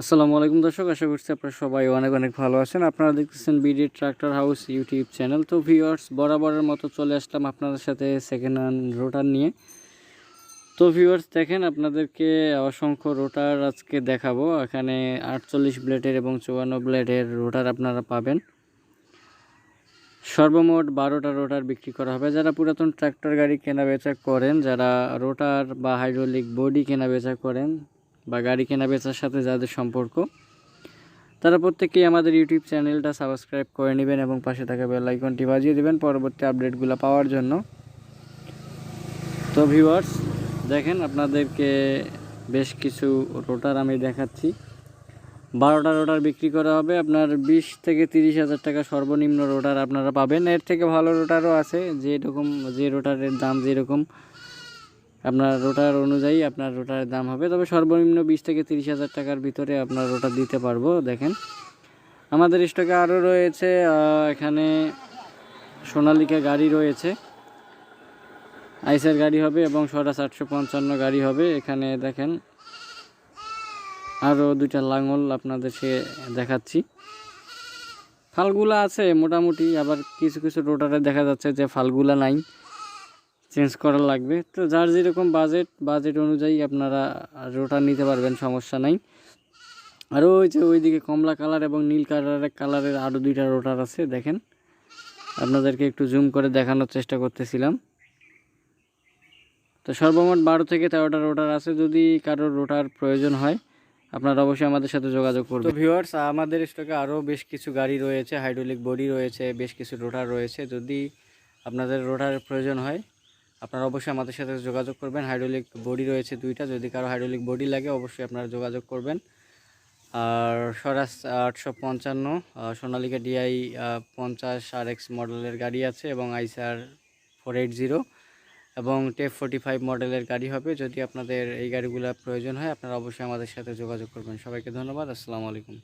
আসসালামু আলাইকুম দর্শক, আশা করছি আপনারা সবাই অনেক অনেক ভালো আছেন। আপনারা দেখতেছেন BD tractor house YouTube channel তো ভিউয়ার্স বরাবরের মতো চলে আসলাম আপনাদের সাথে সেকেন্ড হ্যান্ড রোটার নিয়ে। তো ভিউয়ার্স দেখেন আপনাদেরকে অসংখ্য রোটার আজকে দেখাবো। এখানে আটচল্লিশ ব্লেডের এবং চুয়ান্ন ব্লেডের রোটার আপনারা পাবেন। সর্বমোট বারোটা রোটার বিক্রি করা হবে। যারা পুরাতন ট্র্যাক্টর গাড়ি কেনা বেচা করেন, যারা রোটার বা হাইড্রোলিক বডি কেনা বেচা করেন বা গাড়ি কেনা বেচার সাথে যাদের সম্পর্ক, তারা প্রত্যেকেই আমাদের ইউটিউব চ্যানেলটা সাবস্ক্রাইব করে নেবেন এবং পাশে থাকা বেল আইকনটি বাজিয়ে দেবেন পরবর্তী আপডেটগুলো পাওয়ার জন্য। তো ভিউয়ার্স, দেখেন আপনাদেরকে বেশ কিছু রোটার আমি দেখাচ্ছি। বারোটা রোটার বিক্রি করা হবে। আপনার বিশ থেকে তিরিশ হাজার টাকা সর্বনিম্ন রোটার আপনারা পাবেন। এর থেকে ভালো রোটারও আছে। যেরকম যে রোটারের দাম যেরকম আপনার রোটার অনুযায়ী আপনার রোটারের দাম হবে, তবে সর্বনিম্ন বিশ থেকে তিরিশ হাজার টাকার ভিতরে আপনার রোটার দিতে পারব, দেখেন। আমাদের স্টকে আরও রয়েছে এখানে সোনালিকা গাড়ি রয়েছে। আইসের গাড়ি হবে এবং সরা আটশো পঞ্চান্ন গাড়ি হবে, এখানে দেখেন আরও দুইটা লাঙল আপনাদের সে দেখাচ্ছি। ফালগুলা আছে মোটামুটি, আবার কিছু কিছু রোটারে দেখা যাচ্ছে যে ফালগুলা নাই। চেঞ্জ করা লাগবে। তো যার যেরকম বাজেট বাজেট অনুযায়ী আপনারা রোটার নিতে পারবেন, সমস্যা নাই। আরও ওই যে ওইদিকে কমলা কালার এবং নীল কালারের কালারের আরও দুইটা রোটার আছে, দেখেন। আপনাদেরকে একটু জুম করে দেখানোর চেষ্টা করতেছিলাম। তো সর্বমোট বারো থেকে তেরোটা রোটার আছে, যদি কারোর রোটার প্রয়োজন হয়, আপনারা অবশ্যই আমাদের সাথে যোগাযোগ করবেন। ভিউয়ার্স আমাদের স্টকে আরও বেশ কিছু গাড়ি রয়েছে হাইড্রোলিক বডি রয়েছে, বেশ কিছু রোটার রয়েছে। যদি আপনাদের রোটারের প্রয়োজন হয় আপনারা অবশ্যই আমাদের সাথে যোগাযোগ করবেন। হাইড্রোলিক বডি রয়েছে দুইটা। যদি কারও হাইড্রোলিক বডি লাগে, অবশ্যই আপনারা যোগাযোগ করবেন। আর স্বরাজ আটশো পঞ্চান্ন সোনালিকা ডিআই পঞ্চাশ আর এক্স মডেলের গাড়ি আছে এবং আইসার ফোর এইট জিরো এবং টেপ ফোর্টি ফাইভ মডেলের গাড়ি হবে। যদি আপনাদের এই গাড়িগুলো প্রয়োজন হয়, আপনারা অবশ্যই আমাদের সাথে যোগাযোগ করবেন। সবাইকে ধন্যবাদ। আসসালামু আলাইকুম।